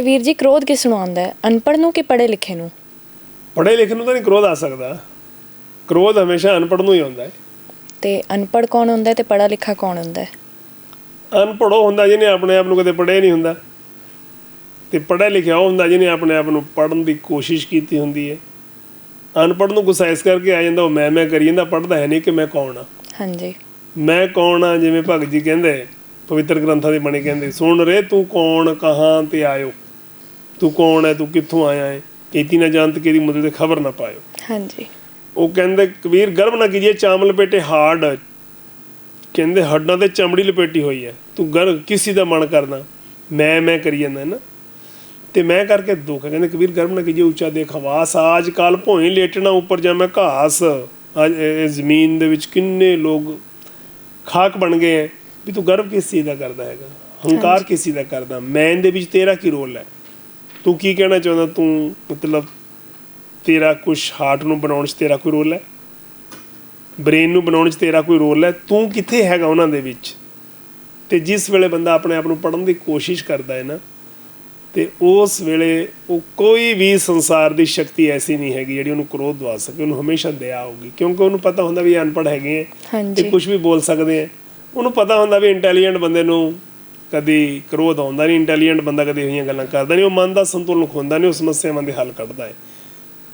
ਤੇ ਵੀਰ ਜੀ ਕ੍ਰੋਧ ਕਿਸ ਨੂੰ ਆਉਂਦਾ ਹੈ? ਅਨਪੜ੍ਹ ਨੂੰ ਕਿ ਪੜ੍ਹੇ ਲਿਖੇ ਨੂੰ? ਪੜ੍ਹੇ ਲਿਖੇ ਨੂੰ ਤਾਂ ਨਹੀਂ ਕ੍ਰੋਧ ਆ ਸਕਦਾ। ਕ੍ਰੋਧ ਹਮੇਸ਼ਾ ਅਨਪੜ੍ਹ ਨੂੰ ਹੀ ਆਉਂਦਾ ਹੈ। ਤੇ ਅਨਪੜ੍ਹ ਕੌਣ ਹੁੰਦਾ ਹੈ ਤੇ ਪੜ੍ਹਾ ਲਿਖਾ ਕੌਣ ਹੁੰਦਾ ਹੈ? ਅਨਪੜ੍ਹ ਉਹ ਹੁੰਦਾ ਜਿਹਨੇ ਆਪਣੇ ਆਪ ਨੂੰ ਕਦੇ ਪੜ੍ਹਿਆ ਨਹੀਂ ਹੁੰਦਾ। ਤੇ ਪੜ੍ਹਿਆ ਲਿਖਿਆ ਉਹ ਹੁੰਦਾ ਜਿਹਨੇ ਆਪਣੇ ਆਪ ਨੂੰ ਪੜ੍ਹਨ ਦੀ ਕੋਸ਼ਿਸ਼ ਕੀਤੀ ਹੁੰਦੀ ਹੈ। ਅਨਪੜ੍ਹ ਨੂੰ ਗੁੱਸਾ ਇਸ ਕਰਕੇ ਆ ਜਾਂਦਾ ਉਹ ਮੈਂ ਮੈਂ ਕਰੀ ਜਾਂਦਾ ਪੜ੍ਹਦਾ ਹੈ ਨਹੀਂ ਕਿ ਮੈਂ ਕੌਣ ਆ ਹਾਂਜੀ। ਮੈਂ ਕੌਣ ਆ ਜਿਵੇਂ ਭਗਤ ਜੀ ਕਹਿੰਦੇ ਪਵਿੱਤਰ ਗ੍ਰੰਥਾਂ ਦੇ ਬਣੇ ਕਹਿੰਦੇ ਸੁਣ ਰੇ ਤੂੰ ਕੌਣ ਕਹਾਂ ਤੇ ਆਇਓ? ਤੂੰ ਕੌਣ ਹੈ? ਤੂੰ ਕਿੱਥੋਂ ਆਇਆ ਹੈ? ਕੀਤੀ ਨਾ ਜਾਣਤ ਕਿਹਦੀ ਮੁੱਦੇ ਤੇ ਖਬਰ ਨਾ ਪਾਇਓ। ਹਾਂਜੀ। ਉਹ ਕਹਿੰਦੇ ਕਬੀਰ ਗਰਭ ਨਾ ਕੀਜੀਏ ਚਾਮ ਲਪੇਟੇ ਹਾਰਡ ਕਹਿੰਦੇ ਹੱਡਾਂ ਤੇ ਚਮੜੀ ਲਪੇਟੀ ਹੋਈ ਹੈ। ਤੂੰ ਗਰ ਕਿਸੇ ਦਾ ਮਨ ਕਰਦਾ? ਮੈਂ ਮੈਂ ਕਰੀ ਜਾਂਦਾ ਨਾ? ਤੇ ਮੈਂ ਕਰਕੇ ਦੁੱਖ। ਕਹਿੰਦੇ ਕਬੀਰ ਗਰਭ ਨਾ ਕੀਜੀਏ ਉੱਚਾ ਦੇਖ ਹਵਾਸ ਆਜ ਕਾਲ ਭੋਈ ਲੇਟਣਾ ਉੱਪਰ ਜਾ ਮੈਂ ਘਾਸ। ਅੱਜ ਜ਼ਮੀਨ ਦੇ ਵਿੱਚ ਕਿੰਨੇ ਲੋਕ ਖਾਕ ਬਣ ਗਏ ਵੀ ਤੂੰ ਗਰਭ ਕਿਸ ਚੀਜ਼ ਦਾ ਕਰਦਾ ਹੈਗਾ? ਹੰਕਾਰ ਕਿਸ ਚੀਜ਼ ਦਾ ਕਰਦਾ? ਮੈਂ ਦੇ ਵਿੱਚ ਤੇਰਾ ਕੀ ਰੋਲ ਹੈ? ਤੂੰ ਕੀ ਕਹਿਣਾ ਚਾਹੁੰਦਾ? ਤੂੰ ਮਤਲਬ ਤੇਰਾ ਕੁਝ ਹਾਰਟ ਨੂੰ ਬਣਾਉਣ 'ਚ ਤੇਰਾ ਕੋਈ ਰੋਲ ਹੈ? ਬ੍ਰੇਨ ਨੂੰ ਬਣਾਉਣ 'ਚ ਤੇਰਾ ਕੋਈ ਰੋਲ ਹੈ? ਤੂੰ ਕਿੱਥੇ ਹੈਗਾ ਉਹਨਾਂ ਦੇ ਵਿੱਚ? ਤੇ ਜਿਸ ਵੇਲੇ ਬੰਦਾ ਆਪਣੇ ਆਪ ਨੂੰ ਪੜਨ ਦੀ ਕੋਸ਼ਿਸ਼ ਕਰਦਾ ਹੈ ਨਾ ਤੇ ਉਸ ਵੇਲੇ ਉਹ ਕੋਈ ਵੀ ਸੰਸਾਰ ਦੀ ਸ਼ਕਤੀ ਐਸੀ ਨਹੀਂ ਹੈਗੀ ਜਿਹੜੀ ਉਹਨੂੰ ਕ੍ਰੋਧ ਦਵਾ ਸਕੇ ਉਹਨੂੰ ਹਮੇਸ਼ਾ ਦਇਆ ਹੋਊਗੀ। ਕਿਉਂਕਿ ਉਹਨੂੰ ਪਤਾ ਹੁੰਦਾ ਵੀ ਇਹ ਅਨਪੜ੍ਹ ਹੈਗੇ ਹੈ ਤੇ ਕੁਝ ਵੀ ਬੋਲ ਸਕਦੇ ਆ ਉਹਨੂੰ ਪਤਾ ਹੁੰਦਾ ਵੀ ਇੰਟੈਲੀਜੈਂਟ ਬੰਦੇ ਨੂੰ ਕਦੀ ਕ੍ਰੋਧ ਆਉਂਦਾ ਨਹੀਂ ਇੰਟੈਲੀਜੈਂਟ ਬੰਦਾ ਕਦੇ ਹੋਈਆਂ ਗੱਲਾਂ ਕਰਦਾ ਨਹੀਂ, ਉਹ ਮਨ ਦਾ ਸੰਤੁਲਨ ਖੋਂਦਾ ਨਹੀਂ, ਉਹ ਸਮੱਸਿਆਵਾਂ ਦੇ ਹੱਲ ਕੱਢਦਾ ਹੈ।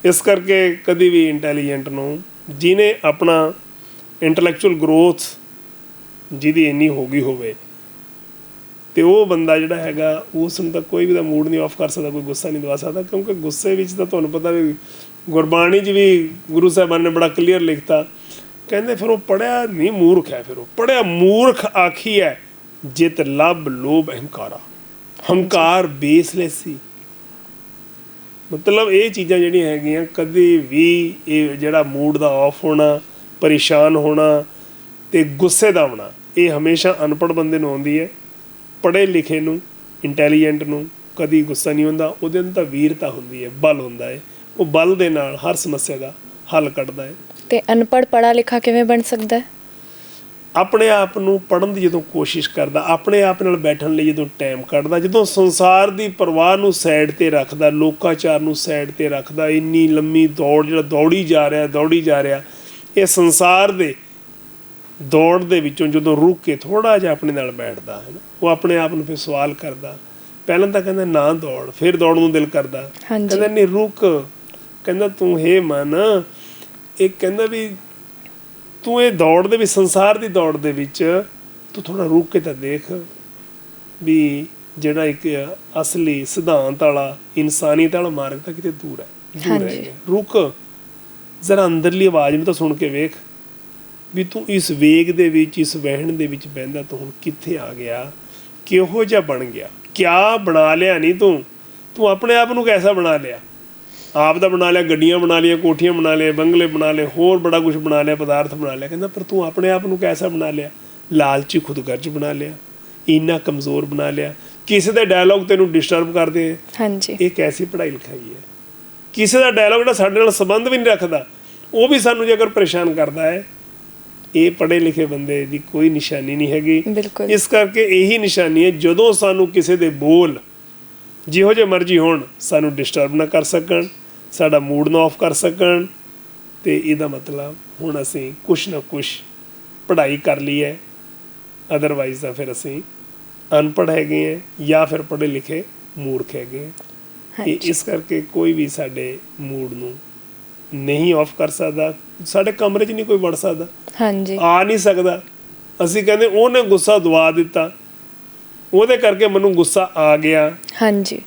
ਇਸ ਕਰਕੇ ਕਦੀ ਵੀ ਇੰਟੈਲੀਜੈਂਟ ਨੂੰ ਜਿਨੇ ਆਪਣਾ ਇੰਟੈਲੈਕਚੁਅਲ ਗਰੋਥ ਜਿਹਦੀ ਇੰਨੀ ਹੋ ਗਈ ਹੋਵੇ, ਤੇ ਉਹ ਬੰਦਾ ਜਿਹੜਾ ਹੈਗਾ, ਉਸ ਨੂੰ ਤਾਂ ਕੋਈ ਵੀ ਦਾ ਮੂਡ ਨਹੀਂ ਆਫ ਕਰ ਸਕਦਾ, ਕੋਈ ਗੁੱਸਾ ਨਹੀਂ ਦਵਾ ਸਕਦਾ, ਕਿਉਂਕਿ ਗੁੱਸੇ ਵਿੱਚ ਤਾਂ ਤੁਹਾਨੂੰ ਪਤਾ ਵੀ ਗੁਰਬਾਣੀ 'ਚ ਵੀ ਗੁਰੂ ਸਾਹਿਬਾਨ ਨੇ ਬੜਾ ਕਲੀਅਰ ਲਿਖਤਾ। ਕਹਿੰਦੇ ਫਿਰ ਉਹ ਪੜਿਆ ਨਹੀਂ ਮੂਰਖ ਹੈ ਫਿਰ ਉਹ, ਪੜਿਆ ਮੂਰਖ ਆਖੀ ਹੈ। ਜਿਤ ਲਬ ਲੋਭ, ਅਹੰਕਾਰਾ। ਹੰਕਾਰ ਬੇਸਲੈਸ ਸੀ। ਮਤਲਬ ਇਹ ਚੀਜ਼ਾਂ ਜਿਹੜੀਆਂ ਹੈਗੀਆਂ, ਕਦੇ ਵੀ ਇਹ ਜਿਹੜਾ ਮੂਡ ਦਾ ਆਫ ਹੋਣਾ, ਪਰੇਸ਼ਾਨ ਹੋਣਾ ਤੇ ਗੁੱਸੇ ਦਾ ਆਉਣਾ ਇਹ ਹਮੇਸ਼ਾ ਅਨਪੜ੍ਹ ਬੰਦੇ ਨੂੰ ਆਉਂਦੀ ਹੈ। ਪੜ੍ਹੇ ਲਿਖੇ ਨੂੰ ਇੰਟੈਲੀਜੈਂਟ ਨੂੰ ਕਦੀ ਗੁੱਸਾ ਨਹੀਂ ਹੁੰਦਾ, ਉਹਦੇ ਅੰਦਰ ਤਾਂ ਵੀਰਤਾ ਹੁੰਦੀ ਹੈ, ਬਲ ਹੁੰਦਾ ਹੈ। ਉਹ ਬਲ ਦੇ ਨਾਲ ਹਰ ਸਮੱਸਿਆ ਦਾ ਹੱਲ ਕੱਢਦਾ ਹੈ। ਤੇ ਅਨਪੜ੍ਹ ਪੜ੍ਹਾ ਲਿਖਾ ਕਿਵੇਂ ਬਣ ਸਕਦਾ ਹੈ? ਆਪਣੇ ਆਪ ਨੂੰ ਪੜਨ ਦੀ ਜਦੋਂ ਕੋਸ਼ਿਸ਼ ਕਰਦਾ ਆਪਣੇ ਆਪ ਨਾਲ ਬੈਠਣ ਲਈ ਜਦੋਂ ਟਾਈਮ ਕੱਢਦਾ ਜਦੋਂ ਸੰਸਾਰ ਦੀ ਪਰਵਾਹ ਨੂੰ ਸਾਈਡ ਤੇ ਰੱਖਦਾ ਲੋਕਾਚਾਰ ਨੂੰ ਸਾਈਡ ਤੇ ਰੱਖਦਾ ਇੰਨੀ ਲੰਮੀ ਦੌੜ ਜਿਹੜਾ ਦੌੜੀ ਜਾ ਰਿਹਾ ਦੌੜੀ ਜਾ ਰਿਹਾ ਇਹ ਸੰਸਾਰ ਦੇ ਦੌੜ ਦੇ ਵਿੱਚੋਂ ਜਦੋਂ ਰੁਕ ਕੇ ਥੋੜਾ ਜਿਹਾ ਆਪਣੇ ਨਾਲ ਬੈਠਦਾ ਹੈ ਨਾ ਉਹ ਆਪਣੇ ਆਪ ਨੂੰ ਫਿਰ ਸਵਾਲ ਕਰਦਾ ਪਹਿਲਾਂ ਤਾਂ ਕਹਿੰਦਾ ਨਾ ਦੌੜ ਫਿਰ ਦੌੜਨ ਨੂੰ ਦਿਲ ਕਰਦਾ। ਕਹਿੰਦਾ ਨਹੀਂ ਰੁਕ ਕਹਿੰਦਾ ਤੂੰ ਹੈ ਮਨ ਇਹ ਕਹਿੰਦਾ ਵੀ ਤੂੰ ਇਹ ਦੌੜ ਦੇ ਵਿੱਚ ਸੰਸਾਰ ਦੀ ਦੌੜ ਦੇ ਵਿੱਚ ਤੂੰ ਥੋੜਾ ਰੁਕ ਕੇ ਤਾਂ ਦੇਖ ਵੀ ਜਿਹੜਾ ਇੱਕ ਅਸਲੀ ਸਿਧਾਂਤ ਵਾਲਾ ਇਨਸਾਨੀਅਤ ਵਾਲਾ ਮਾਰਗ ਤਾਂ ਕਿਤੇ ਦੂਰ ਹੈ ਦੂਰ। ਹੈ ਰੁਕ। ਜ਼ਰਾ ਅੰਦਰਲੀ ਆਵਾਜ਼ ਨੂੰ ਤਾਂ ਸੁਣ ਕੇ ਵੇਖ ਵੀ ਤੂੰ ਇਸ ਵੇਗ ਦੇ ਵਿੱਚ ਇਸ ਵਹਿਣ ਦੇ ਵਿੱਚ ਬਹਿੰਦਾ ਤੂੰ ਹੁਣ ਕਿੱਥੇ ਆ ਗਿਆ? ਕਿਹੋ ਜਿਹਾ ਬਣ ਗਿਆ? ਕਿਆ ਬਣਾ ਲਿਆ ਨਹੀਂ ਤੂੰ? ਤੂੰ ਆਪਣੇ ਆਪ ਨੂੰ ਕੈਸਾ ਬਣਾ ਲਿਆ? ਆਪ ਦਾ ਬਣਾ ਲਿਆ ਗੱਡੀਆਂ ਬਣਾ ਲਈਆਂ ਕੋਠੀਆਂ ਬਣਾ ਲਏ ਬੰਗਲੇ ਬਣਾ ਲਏ ਹੋਰ ਬੜਾ ਕੁਝ ਬਣਾ ਲਿਆ ਪਦਾਰਥ ਬਣਾ ਲਿਆ। ਕਹਿੰਦਾ ਪਰ ਤੂੰ ਆਪਣੇ ਆਪ ਨੂੰ ਕੈਸਾ ਬਣਾ ਲਿਆ? ਲਾਲਚੀ ਖੁਦਗਰਜ਼ ਬਣਾ ਲਿਆ ਇੰਨਾ ਕਮਜ਼ੋਰ ਬਣਾ ਲਿਆ। ਕਿਸੇ ਦੇ ਡਾਇਲੌਗ ਤੈਨੂੰ ਡਿਸਟਰਬ ਕਰਦੇ ਆ। ਹਾਂਜੀ। ਇਹ ਕੈਸੀ ਪੜ੍ਹਾਈ ਲਿਖਾਈ ਹੈ? ਕਿਸੇ ਦਾ ਡਾਇਲੌਗ ਜਿਹੜਾ ਸਾਡੇ ਨਾਲ ਸੰਬੰਧ ਵੀ ਨਹੀਂ ਰੱਖਦਾ ਉਹ ਵੀ ਸਾਨੂੰ ਜੇਕਰ ਪਰੇਸ਼ਾਨ ਕਰਦਾ ਹੈ ਇਹ ਪੜ੍ਹੇ ਲਿਖੇ ਬੰਦੇ ਦੀ ਕੋਈ ਨਿਸ਼ਾਨੀ ਨਹੀਂ ਹੈਗੀ। ਇਸ ਕਰਕੇ ਇਹੀ ਨਿਸ਼ਾਨੀ ਹੈ ਜਦੋਂ ਸਾਨੂੰ ਕਿਸੇ ਦੇ ਬੋਲ ਜਿਹੋ ਜਿਹੇ ਮਰਜ਼ੀ ਹੋਣ ਸਾਨੂੰ ਡਿਸਟਰਬ ਨਾ ਕਰ ਸਕਣ। ਸਾਡਾ ਮੂਡ ਨਾ ਆਫ ਕਰ ਸਕਣ ਤੇ ਇਹਦਾ ਮਤਲਬ ਹੁਣ ਅਸੀਂ ਕੁਛ ਨਾ ਕੁਛ ਪੜ੍ਹਾਈ ਕਰ ਲਈ ਹੈ। ਅਦਰਵਾਈਜ਼ ਤਾਂ ਫਿਰ ਅਸੀਂ ਅਨਪੜ੍ਹ ਹੈਗੇ ਹੈ ਜਾਂ ਫਿਰ ਪੜ੍ਹੇ ਲਿਖੇ ਮੂਰਖ ਹੈਗੇ ਹਾਂਜੀ। ਇਸ ਕਰਕੇ ਕੋਈ ਵੀ ਸਾਡੇ ਮੂਡ ਨੂੰ ਨਹੀਂ ਆਫ ਕਰ ਸਕਦਾ। ਸਾਡੇ ਕਮਰੇ 'ਚ ਨਹੀਂ ਕੋਈ ਵੜ ਸਕਦਾ। ਹਾਂਜੀ। ਆ ਨਹੀਂ ਸਕਦਾ। ਅਸੀਂ ਕਹਿੰਦੇ ਉਹਨੇ ਗੁੱਸਾ ਦਵਾ ਦਿੱਤਾ। ਉਹਦੇ ਕਰਕੇ ਮੈਨੂੰ ਗੁੱਸਾ ਆ ਗਿਆ। ਹਾਂਜੀ।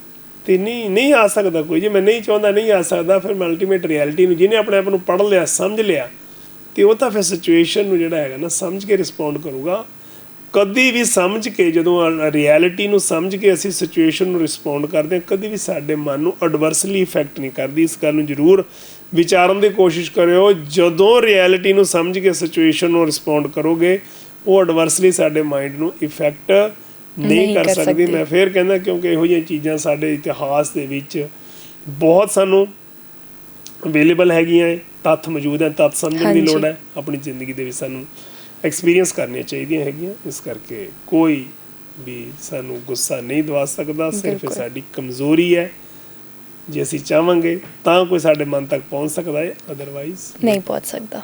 ਤੇ ਨਹੀਂ ਨਹੀਂ ਆ ਸਕਦਾ ਕੋਈ। ਜੇ ਮੈਂ ਨਹੀਂ ਚਾਹੁੰਦਾ, ਨਹੀਂ ਆ ਸਕਦਾ, ਫਿਰ ਮੈਂ ਅਲਟੀਮੇਟ ਰਿਐਲਿਟੀ ਨੂੰ, ਜਿਹਨੇ ਆਪਣੇ ਆਪ ਨੂੰ ਪੜ੍ਹ ਲਿਆ, ਸਮਝ ਲਿਆ, ਤੇ ਉਹ ਤਾਂ ਫਿਰ ਸਿਚੁਏਸ਼ਨ ਨੂੰ ਜਿਹੜਾ ਹੈਗਾ ਨਾ, ਸਮਝ ਕੇ ਰਿਸਪੌਂਡ ਕਰੂਗਾ। ਕਦੀ ਵੀ ਸਮਝ ਕੇ, ਜਦੋਂ ਰਿਐਲਿਟੀ ਨੂੰ ਸਮਝ ਕੇ ਅਸੀਂ ਸਿਚੁਏਸ਼ਨ ਨੂੰ ਰਿਸਪੌਂਡ ਕਰਦੇ ਹਾਂ, ਕਦੀ ਵੀ ਸਾਡੇ ਮਨ ਨੂੰ ਐਡਵਰਸਲੀ ਇਫੈਕਟ ਨਹੀਂ ਕਰਦੀ। ਇਸ ਗੱਲ ਨੂੰ ਜ਼ਰੂਰ ਵਿਚਾਰਨ ਦੀ ਕੋਸ਼ਿਸ਼ ਕਰਿਓ। ਜਦੋਂ ਰਿਐਲਿਟੀ ਨੂੰ ਸਮਝ ਕੇ ਸਿਚੁਏਸ਼ਨ ਨੂੰ ਰਿਸਪੌਂਡ ਕਰੋਗੇ, ਉਹ ਐਡਵਰਸਲੀ ਸਾਡੇ ਮਾਈਂਡ ਨੂੰ ਇਫੈਕਟ ਨਹੀਂ ਕਰ ਸਕਦੀ। ਮੈਂ ਫੇਰ ਕਹਿੰਦਾ ਕਿਉਂਕਿ ਇਹੋ ਜਿਹੀਆਂ ਚੀਜ਼ਾਂ ਸਾਡੇ ਇਤਿਹਾਸ ਦੇ ਵਿੱਚ ਬਹੁਤ ਸਾਨੂੰ ਅਵੇਲੇਬਲ ਹੈਗੀਆਂ ਹੈ ਤੱਥ ਮੌਜੂਦ ਹੈ ਤੱਥ ਸਮਝਣ ਦੀ। ਲੋੜ ਹੈ ਆਪਣੀ ਜ਼ਿੰਦਗੀ ਦੇ ਵਿੱਚ ਸਾਨੂੰ ਐਕਸਪੀਰੀਅੰਸ ਕਰਨੀਆਂ ਚਾਹੀਦੀਆਂ ਹੈਗੀਆਂ ਇਸ ਕਰਕੇ ਕੋਈ ਵੀ ਸਾਨੂੰ ਗੁੱਸਾ ਨਹੀਂ ਦਵਾ ਸਕਦਾ ਸਿਰਫ। ਸਾਡੀ ਕਮਜ਼ੋਰੀ ਹੈ ਜੇ ਅਸੀਂ ਚਾਹਾਂਗੇ ਤਾਂ ਕੋਈ ਸਾਡੇ ਮਨ ਤੱਕ ਪਹੁੰਚ ਸਕਦਾ ਹੈ ਅਦਰਵਾਈਜ਼ ਨਹੀਂ ਪਹੁੰਚ ਸਕਦਾ